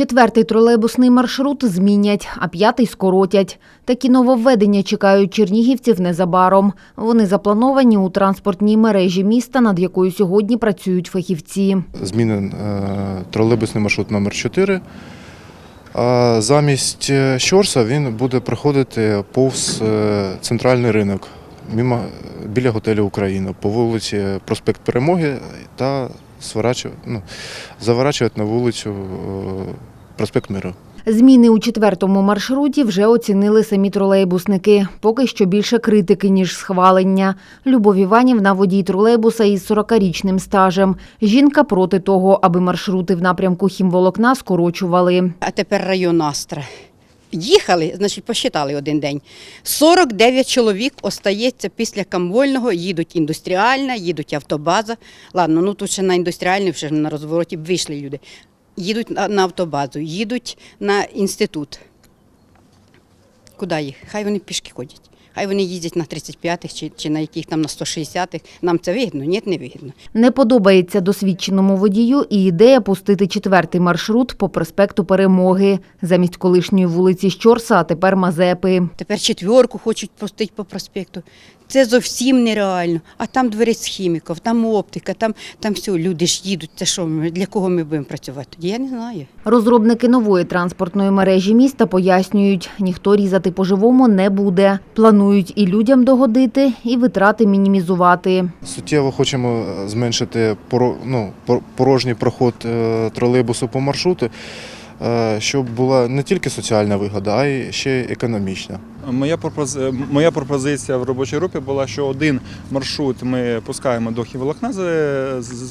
Четвертий тролейбусний маршрут змінять, а п'ятий скоротять. Такі нововведення чекають чернігівців незабаром. Вони заплановані у транспортній мережі міста, над якою сьогодні працюють фахівці. Змінен е, тролейбусний маршрут номер 4 А замість е, Щорса він буде проходити повз е, центральний ринок біля готелю Україна по вулиці Проспект Перемоги та сворачувати, ну, заворачувати на вулицю е, Проспект Миру. Зміни у четвертому маршруті вже оцінили самі тролейбусники. Поки що більше критики, ніж схвалення. Любов Іванівна – водій тролейбуса із 40-річним стажем. Жінка проти того, аби маршрути в напрямку хімволокна скорочували. А тепер район Астра. Їхали, значить, посчитали один день. 49 чоловік остається після Камвольного, їдуть індустріальна, їдуть автобаза. Ладно, ну тут ще на індустріальний, вже на розвороті вийшли люди. Їдуть на, автобазу, їдуть на інститут. Куди їх? Хай вони пішки ходять. Хай вони їздять на 35-х чи, чи на яких там на 160-х. Нам це вигідно? Ні, не вигідно. Не подобається досвідченому водію і ідея пустити четвертий маршрут по проспекту Перемоги. Замість колишньої вулиці Щорса, а тепер Мазепи. Тепер четверку хочуть пустити по проспекту. Це зовсім нереально. А там дворець хіміків, там оптика, там, там все, люди ж їдуть. Це що, для кого ми будемо працювати? Я не знаю. Розробники нової транспортної мережі міста пояснюють, ніхто різати по-живому не буде. Планують і людям догодити, і витрати мінімізувати. Суттєво хочемо зменшити ну, порожній проход е, тролейбусу по маршруту, е, щоб була не тільки соціальна вигода, а й ще економічна. Моя пропози... моя пропозиція в робочій групі була, що один маршрут ми пускаємо до Хіволокна,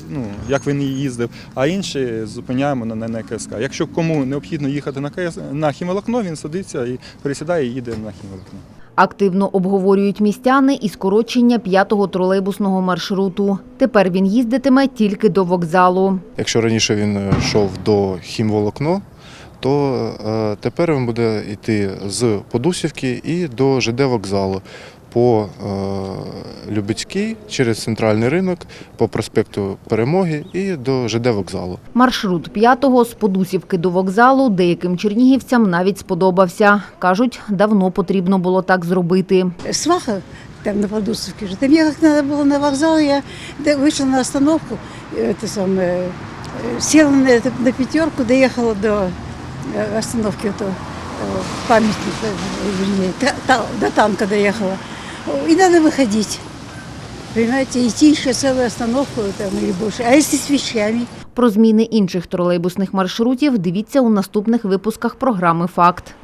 ну, як він їздив, а інший зупиняємо на, на КСК. Якщо кому необхідно їхати на КС... на Хімолокно, він садиться і пересідає і їде на Хімолокно. Активно обговорюють містяни і скорочення п'ятого тролейбусного маршруту. Тепер він їздитиме тільки до вокзалу. Якщо раніше він е, йшов до хімволокно, то е, тепер він буде йти з Подусівки і до ЖД вокзалу по е, Любецькій через центральний ринок, по проспекту Перемоги і до ЖД вокзалу. Маршрут п'ятого з Подусівки до вокзалу деяким чернігівцям навіть сподобався. Кажуть, давно потрібно було так зробити. Сваха, там на Подусовке же. Там ехать надо было на вокзал, я да, вышла на остановку, э, это самое, э, села на, это- на пятерку, доехала до э, остановки, этого, э, памятника, э, вернее, та- та- до танка доехала. И надо выходить. Понимаете, идти еще целую остановку там, или больше. А если с вещами? Про зміни інших тролейбусних маршрутів дивіться у наступних випусках програми «Факт».